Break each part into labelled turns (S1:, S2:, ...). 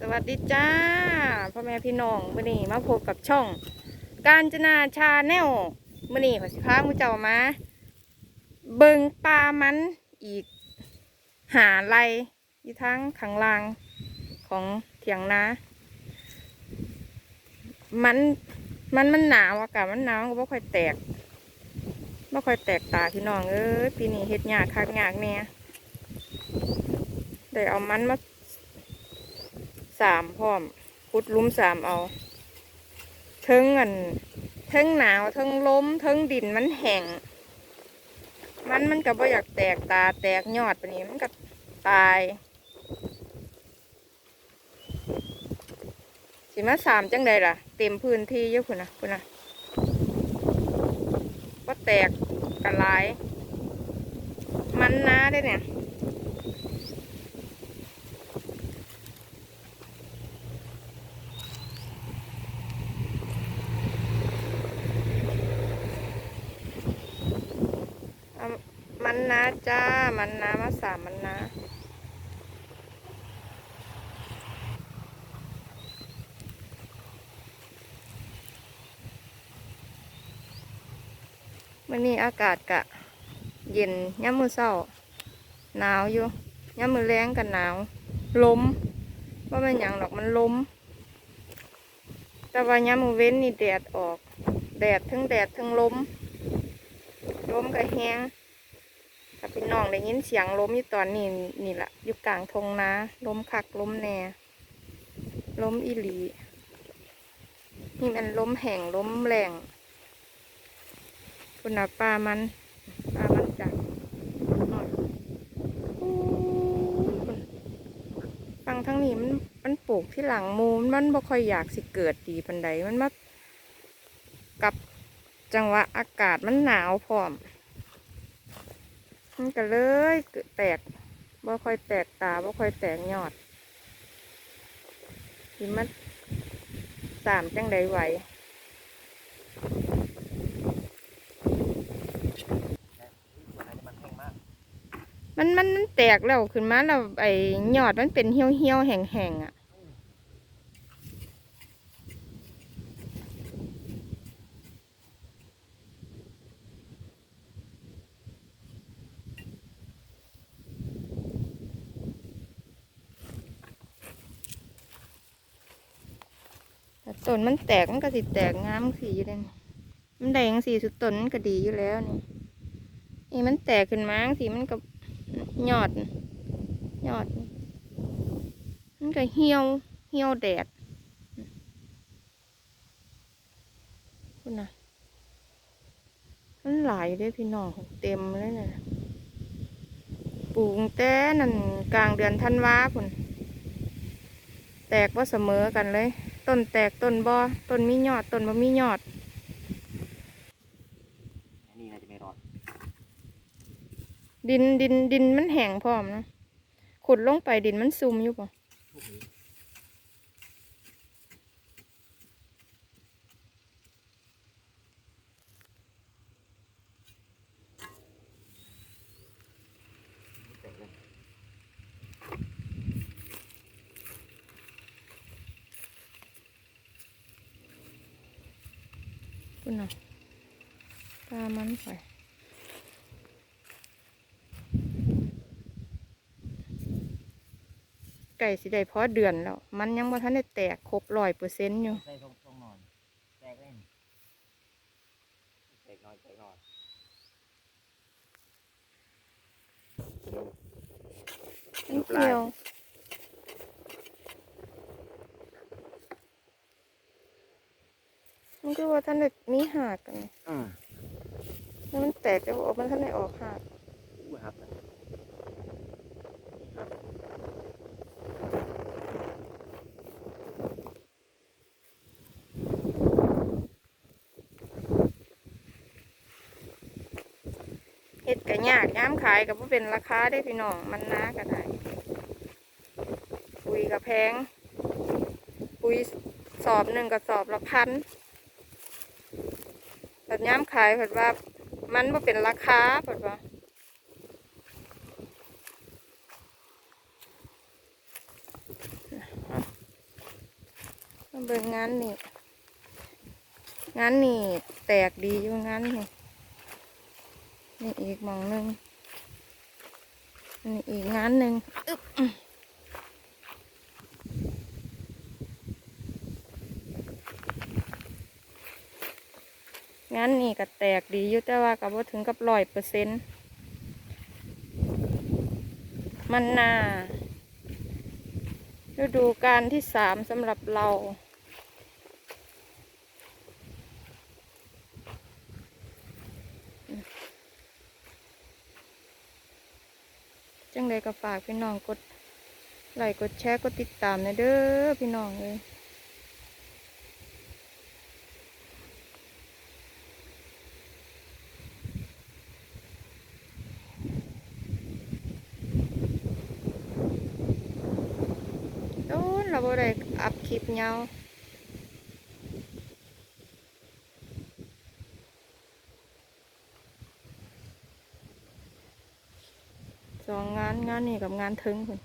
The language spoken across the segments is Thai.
S1: สวัสดีจ้าพ่อแม่พี่น้องมื่อนี้มาพบกับช่อง กาญจนาชาแนลมื่อนี้ขอสิพามูเจ้ามา เบิงปลามันอีกหาไรอยู่ทั้งขังลางของเถียงนามันมันมันหนาวอากาศมันหนาวก็บ่ค่อยแตกบ่ค่อยแตกตาพี่น้องเอ้ยปีนี้เฮ็ดยากคักยากแน่ได้เอามันมา สามพร้อมขุดลุมสามเอาเทิงอันเทิงหนาวเทิงลมเทิงดินมันแห้งมันมันก็บ่อยากแตกตาแตกยอดปนนี้มันก็ตายสิมาสามจังใดล่ะ เต็มพื้นที่เยอะคุณนะคุณนะก็แตกกันหลาย มันนาได้เนี่ย เอามั นะจ้า มันนะมาสามมันนะวันนี้อากาศกะ เย็นย่ำมือเศร้า หนาวอยู่ย่ำมือแรงกันหนาว ล้มว่ามันอย่างหรอกมันล้ม แต่ว่าย่ำมือเว้นนี่แดดออก แดดทั้งแดดทั้งล้มล้มก็แห้ง ถ้าพี่น้องได้ยินเสียงล้มอยู่ตอนนี้นี่แหละอยู่กลางทงนาล้มคักล้มแน่ล้มอีหลี นี่มันล้มแห้งล้มแรงคุณน่ะปลามันปลามันจัดฟังทั้งนี้มันมันปลูกที่หลังมูมมันบ่ค่อยอยากสิเกิดดีปันใดมันมากับจังหวะอากาศมันหนาวพร้อม มันก็เลยแตกบ่ค่อยแตกตาบ่ค่อยแตกยอดสิมันสามจังใดไหวมันมันมันแตกแล้วขึ้นมาแล้วไอ้ยอดมันเป็นเหี่ยวเหี่ยวแห้งแห้งอะ ต้นมันแตกมันก็สิแตกงามสีอยู่เลยนี่มันแดงสีสุดต้นมันก็ดีอยู่แล้วนี่นี่มันแตกขึ้นมาสีมันก็ยอดหยอด มันก็เหี่ยวเหี่ยวแดดคุณนะมันหลายอยู่เด้พี่น้องเต็มเลยเนี่ยปลูกตั้งแต่นั่นกลางเดือนธันวาพุ่นแตกว่าเสมอกันเลย ต้นแตกต้นบอต้นมียอดต้นบ่มียอด
S2: อันนี้น่าจะไม่รอด
S1: ดินดินดินมันแห้งพร้อมนะขุดลงไปดินมันซุ่มอยู่ป่ะ
S2: พวกนี้แตกเลย
S1: คุณน่ะตามันไปไก่สิได้พอเดือนแล้ว มันยังบ่ทันได้แตกครบร้อยเปอร์เซ็นต์อยู่
S2: ใส่ทรงทรงนอนแตกเล่นแตกน้อยแตกน้อย
S1: มันเกี่ยว มันก็ว่าท่านได้มีหากกันนี่
S2: อืม
S1: แล้วมันแตกแล้วบอกมันท่านได้ออกหาก
S2: อู้ครับ
S1: เฮ็ดก็ยากย้ำขายก็บ่เป็นราคาได้พี่น้องมันนาก็ได้ปุ๋ยก็แพง ปุ๋ยสอบหนึ่งก็สอบละพัน แต่ย้ำขายเพิ่ว่ามันบ่เป็นราคาเพิ่นว่าเบิ่งงานนี่งานนี่แตกดีอยู่งานนี่นี่อีกมองหนึ่งนี่อีกงานหนึ่งอึ๊บ งานนี่ก็แตกดีอยู่แต่ว่าก็บ่ถึงกับร้อยเปอร์เซ็นต์มันนาฤดูการที่สามสำหรับเราจังใดก็ฝากพี่น้องกดไลค์กดแชร์กดติดตามนะเด้อพี่น้องเลยโอ้นเรา บ่ได้อัพคลิปยาวสองงานงานนี่กับงานถึงคุณ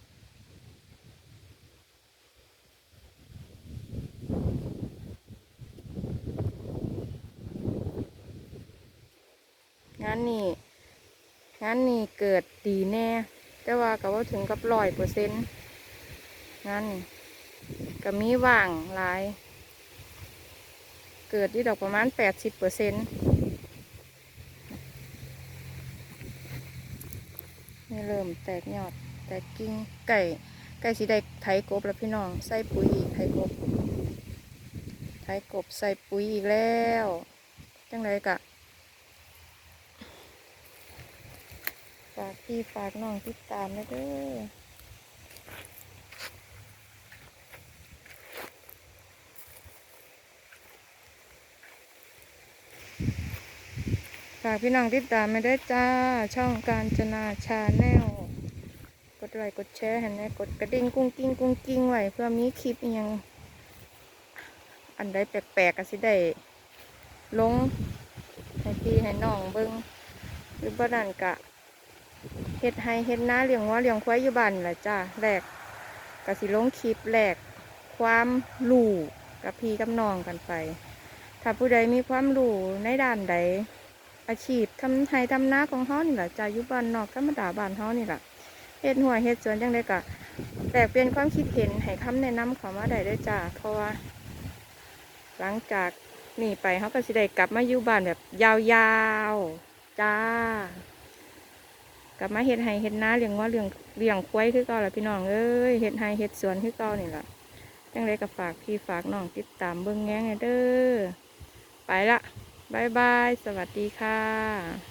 S1: งานนี่งานนี่เกิดดีแน่ แต่ว่าก็ว่าถึงกับร้อยเปอร์เซ็นต์งานนี่ ก็มีว่างหลาย เกิดที่ดอกประมาณแปดสิบเปอร์เซ็นต์นี่เริ่มแตกยอด แตกกิ่งไก่ไก่สีได้ไถกบแล้วพี่น้อง ใส่ปุ๋ยอีกไถกบไถกบใส่ปุ๋ยอีกแล้วจังไรกะฝากพี่ฝากน้องติดตามนะเด้อ ฝากพี่น้องติดตามมาได้จ้า ช่องการจนาชาแนลกดไลค์กดแชร์เห็นไหมกดกระดิ่งกุ้งกิ้งกุ้งกิ้งไว้เพื่อมีคลิปยัง อันใดแปลกๆก็สิได้ลงให้พี่ให้น้องเบิ้งหรือบ้านนกะเฮ็ดให้เฮ็ดหน้าเลี้ยงวัวเลี้ยงควายอยู่บ้านแหละจ้าแรกก็สิลงคลิปแรกความรู้กับพี่กับน้องกันไป ถ้าผู้ใดมีความรู้ในด้านใด อาชีพทำไทยทำนาของเฮานี่แหละจะอยู่บ้านนอกธรรมดาบ้านเฮานี่แหละเฮ็ดหัวเฮ็ดสวนจังไดกะแตกเป็นความคิดเห็นให้คำแนะนำเข้ามาได้เด้จ้าเพราะว่า หลังจากนี่ไปเฮาก็สิได้กลับมาอยู่บ้านแบบยาวๆจ้ากลับมาเฮ็ดไห้เฮ็ดนาเลี้ยงว่าเลี้ยงเลี้ยงควายคือเก่าแหละพี่น้องเอ้ยเฮ็ดไห้เฮ็ดสวนคือเก่านี่แหละจังไดก็ฝากพี่ฝากน้องติดตามเบิ่งแง้งเด้อไปละ บายบาย สวัสดีค่ะ